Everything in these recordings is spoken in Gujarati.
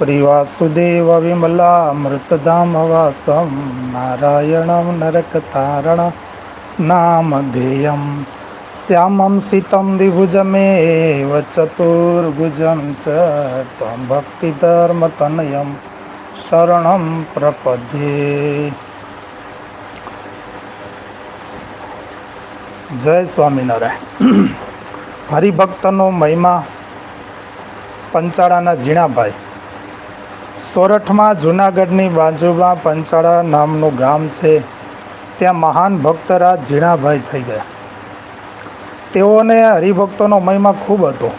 શ્રીવાસુદેવ વિમલા મૃતધામ વાસમ તારણ નામ નામધેયમ શ્યામમ સિતમ દ્વિભુજમેવ ચતુર્ભુજમ ચ ત્વં ભક્તિધર્મતનયમ શરણમ પ્રપદ્યે જય સ્વામિનારાયણ હરિભક્તનો મહિમા પંચાળાના ઝીણાભાઈ સોરઠમાં જુનાગઢની બાજુમાં પંચાળા નામનું ગામ છે. ત્યાં મહાન ભક્તરાજ ઝીણાભાઈ થઈ ગયા. તેઓને હરિભક્તોનો મહિમા ખૂબ હતો.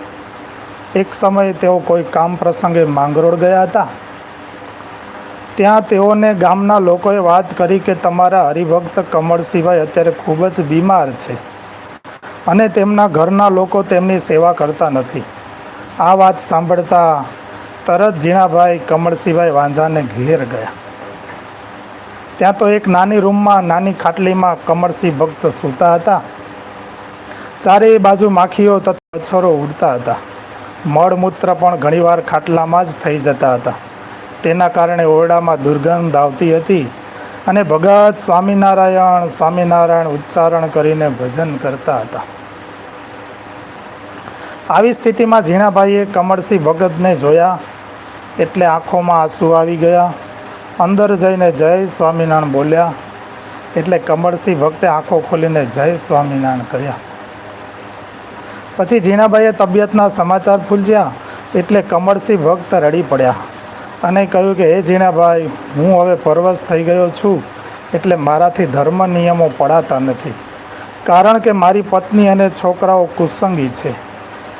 એક સમયે તેઓ કોઈ કામ પ્રસંગે માંગરોળ ગયા હતા. ત્યાં તેઓને ગામના લોકોએ વાત કરી કે તમારા હરિભક્ત કમળસિંહભાઈ અત્યારે ખૂબ જ બીમાર છે અને તેમના ઘરના લોકો તેમની સેવા કરતા નથી. આ વાત સાંભળતા તરત ઝીણાભાઈ, કમળસિંહભાઈ વાંઝાને ઘેર ગયા. ત્યાં તો એક નાની રૂમમાં, નાની ખાટલીમાં કમળસિંહ ભક્ત સૂતા હતા. ચારેય બાજુ માખીઓ તથા મચ્છરો ઉડતા હતા. મળમૂત્ર પણ ઘણીવાર ખાટલામાં જ થઈ જતા હતા. તેના કારણે ઓરડામાં દુર્ગંધ આવતી હતી અને ભગત સ્વામિનારાયણ સ્વામિનારાયણ ઉચ્ચારણ કરીને ભજન કરતા હતા. આવી સ્થિતિમાં ઝીણાભાઈએ કમળસિંહ ભગતને જોયા એટલે આંખોમાં આંસુ આવી ગયા. અંદર જઈને જય સ્વામિનારાયણ બોલ્યા. એટલે કમળસિંહ ભક્તે આંખો ખોલીને જય સ્વામિનારાયણ કહ્યા. પછી ઝીણાભાઈએ તબિયતના સમાચાર ફૂલજ્યા એટલે કમળસિંહ ભક્ત રડી પડ્યા અને કહ્યું કે, હે ઝીણાભાઈ, હું હવે પરવશ થઈ ગયો છું, એટલે મારાથી ધર્મ નિયમો પડાતા નથી. કારણ કે મારી પત્ની અને છોકરાઓ કુસંગી છે.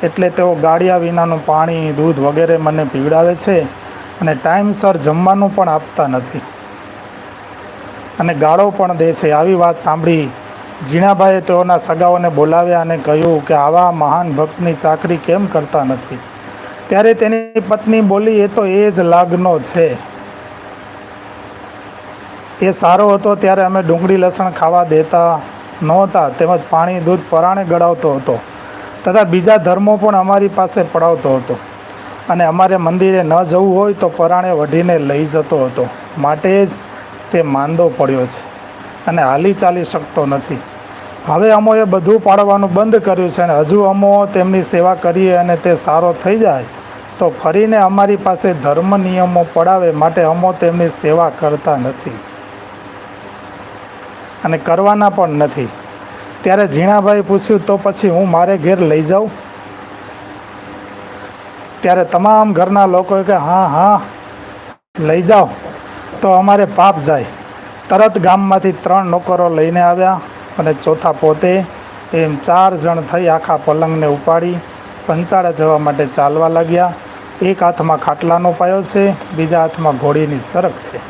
એટલે તેઓ ગાળિયા વિનાનું પાણી, દૂધ વગેરે મને પીવડાવે છે અને ટાઈમસર જમવાનું પણ આપતા નથી. અને ગાળો પણ દે છે. આવી વાત સાંભળી ઝીણાભાઈએ તેઓના સગાઓને બોલાવ્યા અને કહ્યું કે આવા મહાન ભક્તની ચાકરી કેમ કરતા નથી? ત્યારે તેની પત્ની બોલી, એ તો એ જ લાગનો છે. એ સારો હતો ત્યારે અમે ડુંગળી લસણ ખાવા દેતા નહોતા. તેમજ પાણી, દૂધ પરાણે ગળાવતો હતો. તથા બીજા ધર્મો પણ અમારી પાસે પડાવતો હતો. અને અમારે મંદિરે ન જવું હોય તો પરાણે વઢીને લઈ જતો હતો. માટે જ તે માંદો પડ્યો છે અને હાલી ચાલી શકતો નથી. હવે અમોએ બધું પાડવાનું બંધ કર્યું છે અને હજુ અમો તેમની સેવા કરીએ અને તે સારો થઈ જાય, તો ફરીને અમારી પાસે ધર્મ નિયમો પડાવે માટે અમો તેમની સેવા કરતા નથી. અને કરવાના પણ નથી. ત્યારે ઝીણાભાઈ પૂછ્યું, તો પછી હું મારે ઘેર લઈ જાઉં? ત્યારે તમામ ઘરના લોકોએ કે હા હા, લઈ જાઓ. તો અમારે પાપ જાય. તરત ગામમાંથી ત્રણ નોકરો લઈને આવ્યા અને ચોથા પોતે એમ ચાર જણ થઈ આખા પલંગને ઉપાડી પંચાળા જવા માટે ચાલવા લાગ્યા. એક હાથમાં ખાટલાનો પાયો છે, બીજા હાથમાં ઘોડીની સરક છે.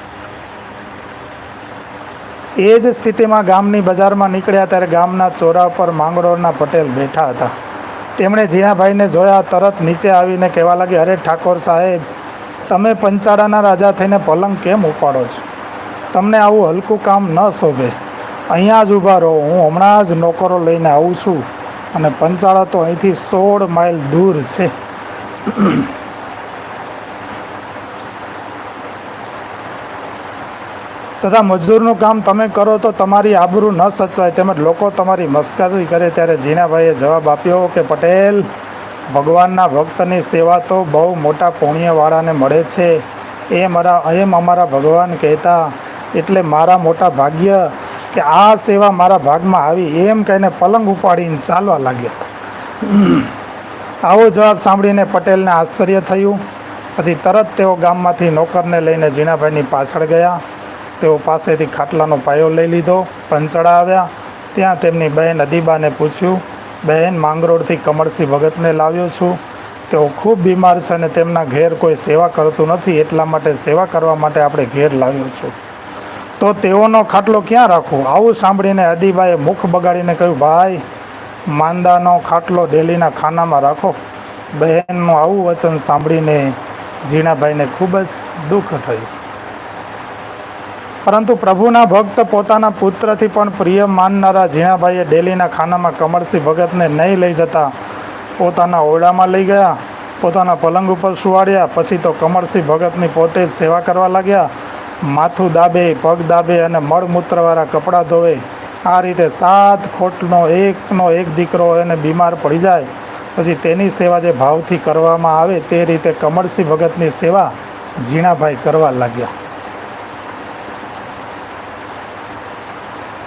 એ જ સ્થિતિમાં ગામની બજારમાં નીકળ્યા ત્યારે ગામના ચોરા પર માંગરોળના પટેલ બેઠા હતા. તેમણે ઝીણાભાઈને જોયા, તરત નીચે આવીને કહેવા લાગે, અરે ઠાકોર સાહેબ, તમે પંચાળાના રાજા થઈને પલંગ કેમ ઉપાડો છો? તમને આવું હલકું કામ ન શોભે. અહીંયા જ ઊભા રહો. હું હમણાં જ નોકરો લઈને આવું છું અને પંચાળા તો અહીંથી સોળ માઇલ દૂર છે. તથા મજદૂરનું કામ તમે કરો તો તમારી આબરૂ ન સચવાય. તેમજ લોકો તમારી મસ્કરી કરે ત્યારે જીનાભાઈએ જવાબ આપ્યો કે, પટેલ, ભગવાનના ભક્તની સેવા તો બહુ મોટા પુણ્યવાળાને મળે છે. એ મારા એમ અમારા ભગવાન કહેતા, એટલે મારા મોટા ભાગ્ય કે આ સેવા મારા ભાગમાં આવી. એમ કહીને પલંગ ઉપાડીને ચાલવા લાગ્યા. આવો જવાબ સાંભળીને પટેલને આશ્ચર્ય થયું. પછી તરત તેઓ ગામમાંથી નોકરને લઈને જીણાભાઈની પાછળ ગયા. તેઓ પાસેથી ખાટલાનો પાયો લઈ લીધો પંચડા આવ્યા. ત્યાં તેમની બહેન અદીબાને પૂછ્યું, બહેન, માંગરોળથી કમળસિંહ ભગતને લાવ્યો છું. તેઓ ખૂબ બીમાર છે અને તેમના ઘેર કોઈ સેવા કરતું નથી, એટલા માટે સેવા કરવા માટે આપણે ઘેર લાવ્યો છું. તો તેઓનો ખાટલો ક્યાં રાખવું આવું સાંભળીને અદીબાએ મુખ બગાડીને કહ્યું, ભાઈ, માંદાનો ખાટલો ડેલીના ખાનામાં રાખો. બહેનનું આવું વચન સાંભળીને ઝીણાભાઈને ખૂબ જ દુઃખ થયું. પરંતુ પ્રભુના ભક્ત પોતાના પુત્રથી પણ પ્રિય માનનારા ઝીણાભાઈએ ડેલીના ખાનામાં કમળસિંહ ભગતને નહીં લઈ જતા પોતાના ઓરડામાં લઈ ગયા, પોતાના પલંગ ઉપર સુવાડ્યા, પછી તો કમળસિંહ ભગતની પોતે જ સેવા કરવા લાગ્યા. માથું દાબે, પગ દાબે અને મળમૂત્રવાળા કપડાં ધોવે. આ રીતે સાત ખોટનો એકનો એક દીકરો એને બીમાર પડી જાય. પછી તેની સેવા જે ભાવથી કરવામાં આવે તે રીતે કમળસિંહ ભગતની સેવા ઝીણાભાઈ કરવા લાગ્યા.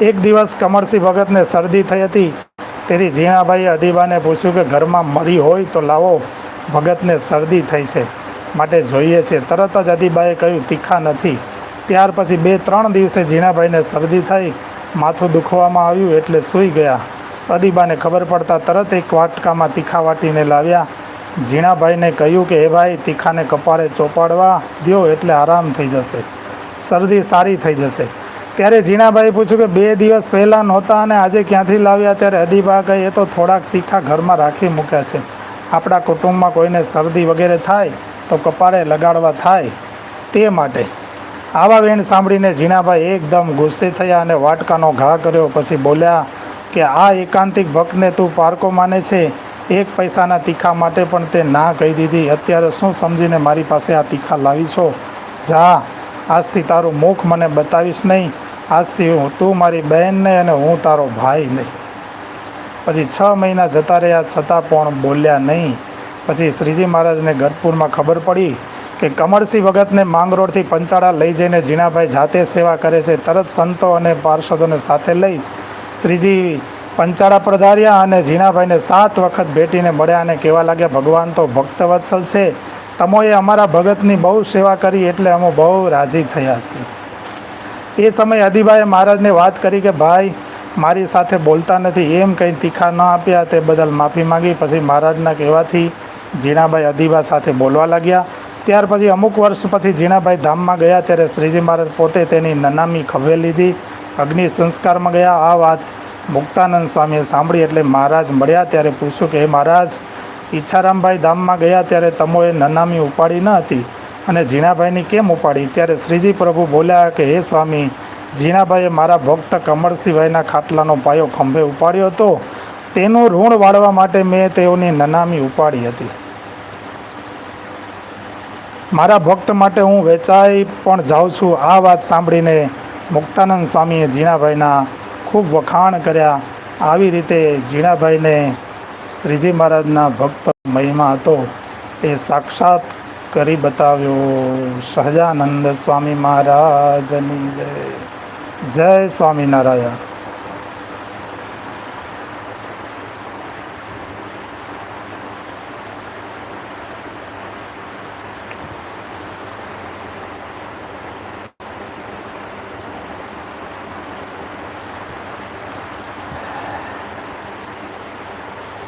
એક દિવસ કમળસિંહ ભગતને શરદી થઈ હતી. તેથી ઝીણાભાઈએ અદીબાને પૂછ્યું કે ઘરમાં મરી હોય તો લાવો, ભગતને શરદી થઈ છે. માટે જોઈએ છે, તરત જ અદીબાએ કહ્યું, તીખા નથી. ત્યાર પછી બે ત્રણ દિવસે ઝીણાભાઈને શરદી થઈ, માથું દુખવામાં આવ્યું એટલે સૂઈ ગયા. અદીબાને ખબર પડતા તરત એક વાટકામાં તીખા વાટીને લાવ્યા. ઝીણાભાઈને કહ્યું કે એ ભાઈ, તીખાને કપાળે ચોપાડવા દ્યો એટલે આરામ થઈ જશે. શરદી સારી થઈ જશે. ત્યારે ઝીણાભાઈ પૂછ્યું કે બે દિવસ પહેલાં નહોતા અને આજે ક્યાંથી લાવ્યા? ત્યારે અદીબા કહે એ તો થોડાક તીખા ઘરમાં રાખી મૂક્યા છે. આપણા કુટુંબમાં કોઈને શરદી વગેરે થાય તો કપાળે લગાડવા થાય તે માટે. આવા વેણ સાંભળીને ઝીણાભાઈ એકદમ ગુસ્સે થયા અને વાટકાનો ઘા કર્યો. પછી બોલ્યા કે, આ એકાંતિક ભક્તને તું પારકો માને છે. એક પૈસાના તીખા માટે પણ તે ના કહી દીધી. અત્યારે શું સમજીને મારી પાસે આ તીખા લાવી છો? જા, આજથી તારું મુખ મને બતાવીશ નહીં. આજથી હું તું મારી બહેન નહીં અને હું તારો ભાઈ નહીં. પછી છ મહિના જતા રહ્યા, છતાં પણ બોલ્યા નહીં. પછી શ્રીજી મહારાજને ગઢપુરમાં ખબર પડી કે કમળસિંહ ભગતને માંગરોળથી પંચાળા લઈ જઈને ઝીણાભાઈ જાતે સેવા કરે છે, તરત સંતો અને પાર્ષદોને સાથે લઈ શ્રીજી પંચાળા પધાર્યા અને ઝીણાભાઈને સાત વખત ભેટીને મળ્યા અને કહેવા લાગ્યા, ભગવાન તો ભક્તવત્સલ છે. તમોએ અમારા ભગતની બહુ સેવા કરી એટલે અમે બહુ રાજી થયા છીએ. એ સમયે અધિભાઈએ મહારાજને વાત કરી કે, ભાઈ, મારી સાથે બોલતા નથી. એમ કંઈ તીખા ન આપ્યા, તે બદલ માફી માંગી. પછી મહારાજના કહેવાથી ઝીણાભાઈ અદીબા સાથે બોલવા લાગ્યા. ત્યાર પછી અમુક વર્ષ પછી ઝીણાભાઈ ધામમાં ગયા, ત્યારે શ્રીજી મહારાજ પોતે તેની નનામી ખભે લીધી, અગ્નિ સંસ્કારમાં ગયા. આ વાત મુક્તાનંદ સ્વામીએ સાંભળી એટલે મહારાજ મળ્યા, ત્યારે પૂછ્યું કે, હે મહારાજ, ઈચ્છારામભાઈ ધામમાં ગયા, ત્યારે તમોએ નનામી ઉપાડી ન હતી. અને ઝીણાભાઈની કેમ ઉપાડી? ત્યારે શ્રીજી પ્રભુ બોલ્યા કે, હે સ્વામી, ઝીણાભાઈએ મારા ભક્ત કમળસિંહભાઈના ખાટલાનો પાયો ખંભે ઉપાડ્યો હતો. તેનું ઋણ વાળવા માટે મેં તેઓની નનામી ઉપાડી હતી. મારા ભક્ત માટે હું વેચાઈ પણ જાઉં છું. આ વાત સાંભળીને મુક્તાનંદ સ્વામીએ ઝીણાભાઈના ખૂબ વખાણ કર્યા. આવી રીતે ઝીણાભાઈને શ્રીજી મહારાજના ભક્ત મહિમા હતો. એ સાક્ષાત કરી બતાવ્યો. સહજાનંદ સ્વામી મહારાજની જય. જય સ્વામિનારાયણ